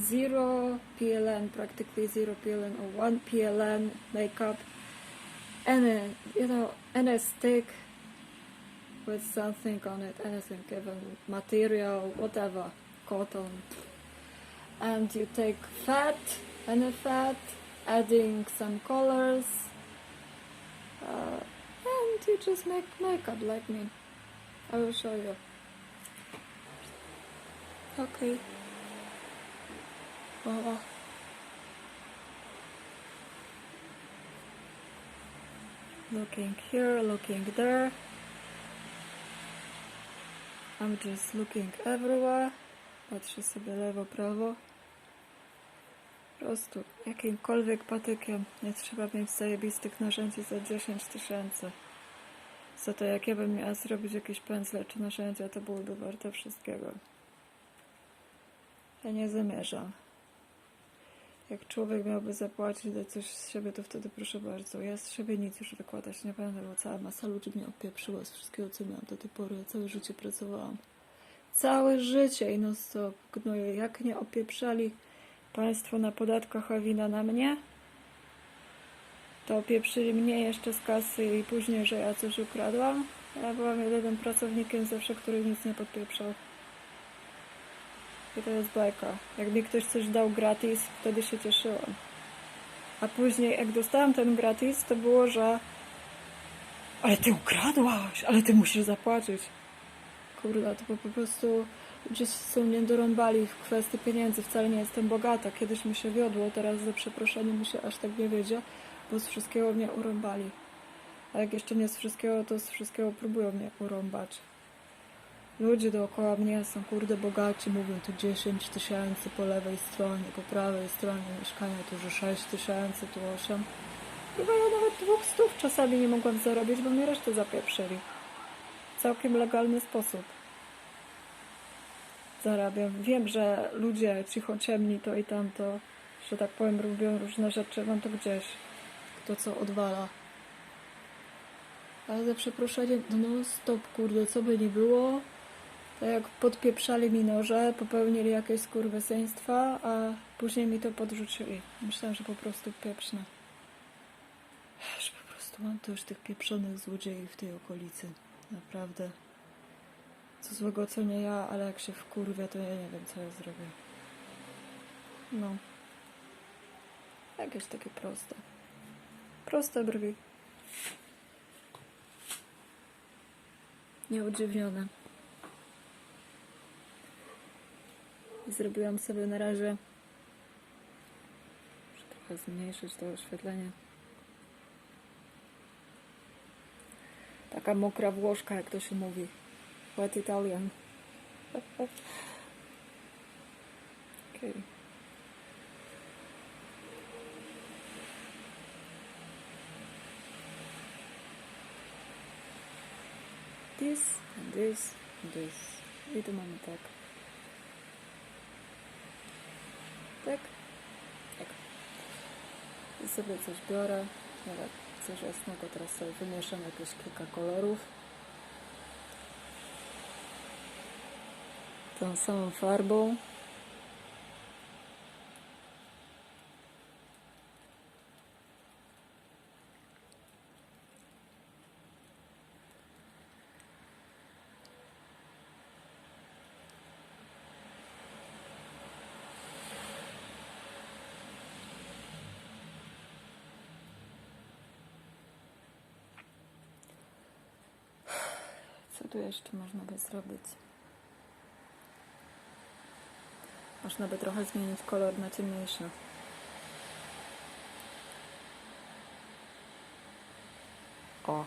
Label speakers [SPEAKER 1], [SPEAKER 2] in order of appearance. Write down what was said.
[SPEAKER 1] zero PLN, practically zero PLN or one PLN makeup, and a you know, and a stick with something on it, anything, even material, whatever, cotton, and you take fat and a fat, adding some colors, uh, and you just make makeup like me. I will show you. Okay. Voila. Looking here, looking there. I'm just looking everywhere. Patrzę sobie lewo, prawo. Po prostu jakimkolwiek patykiem. Nie trzeba mieć zajebistych narzędzi za 10 tysięcy. Za to jak ja bym miała zrobić jakieś pędzle czy narzędzia, to byłoby warte wszystkiego. Ja nie zamierzam. Jak człowiek miałby zapłacić za coś z siebie, to wtedy proszę bardzo. Ja z siebie nic już wykładać nie będę, bo cała masa ludzi mnie opieprzyła z wszystkiego, co miałam do tej pory. Ja całe życie pracowałam. Całe życie i non stop gnoję. Jak nie opieprzali państwo na podatkach, a wina na mnie, to opieprzyli mnie jeszcze z kasy i później, że ja coś ukradłam. Ja byłam jedynym pracownikiem zawsze, który nic nie podpieprzał. To jest bajka. Jak mi ktoś coś dał gratis, wtedy się cieszyłam. A później, jak dostałam ten gratis, to było, że ale ty ukradłaś, ale ty musisz zapłacić. Kurde, to po- prostu ludzie są mnie dorąbali w kwestii pieniędzy. Wcale nie jestem bogata. Kiedyś mi się wiodło, teraz za przeproszeniem mi się aż tak nie wiedzie, bo z wszystkiego mnie urąbali. A jak jeszcze nie z wszystkiego, to z wszystkiego próbują mnie urąbać. Ludzie dookoła mnie są kurde bogaci, mówią tu 10 tysięcy po lewej stronie, po prawej stronie mieszkania tu że 6 tysięcy, tu 8. Chyba ja nawet dwóch stów czasami nie mogłam zarobić, bo mnie resztę zapieprzyli. W całkiem legalny sposób. Zarabiam. Wiem, że ludzie cicho ciemni to i tamto, że tak powiem, robią różne rzeczy, mam to gdzieś. Kto co odwala. Ale za przeproszeniem, no stop, kurde, co by nie było, jak podpieprzali mi noże, popełnili jakieś skurwysyństwa, a później mi to podrzucili. Myślałam, że po prostu pieprznę. Że po prostu mam to już tych pieprzonych złodziei w tej okolicy. Naprawdę. Co złego, co nie ja, ale jak się wkurwia, to ja nie wiem, co ja zrobię. No. Jakieś takie proste. Proste brwi. Nieudziwnione. I zrobiłam sobie na razie. Muszę trochę zmniejszyć to oświetlenie. Taka mokra włoszka, jak to się mówi. Wet Italian. Okej. This and this and this. I tu mamy tak. Tak? Tak. I sobie coś biorę. Nawet coś jasnego. Teraz sobie wymieszam jakieś kilka kolorów. Tą samą farbą. Co tu jeszcze można by zrobić? Można by trochę zmienić kolor na ciemniejszy. O,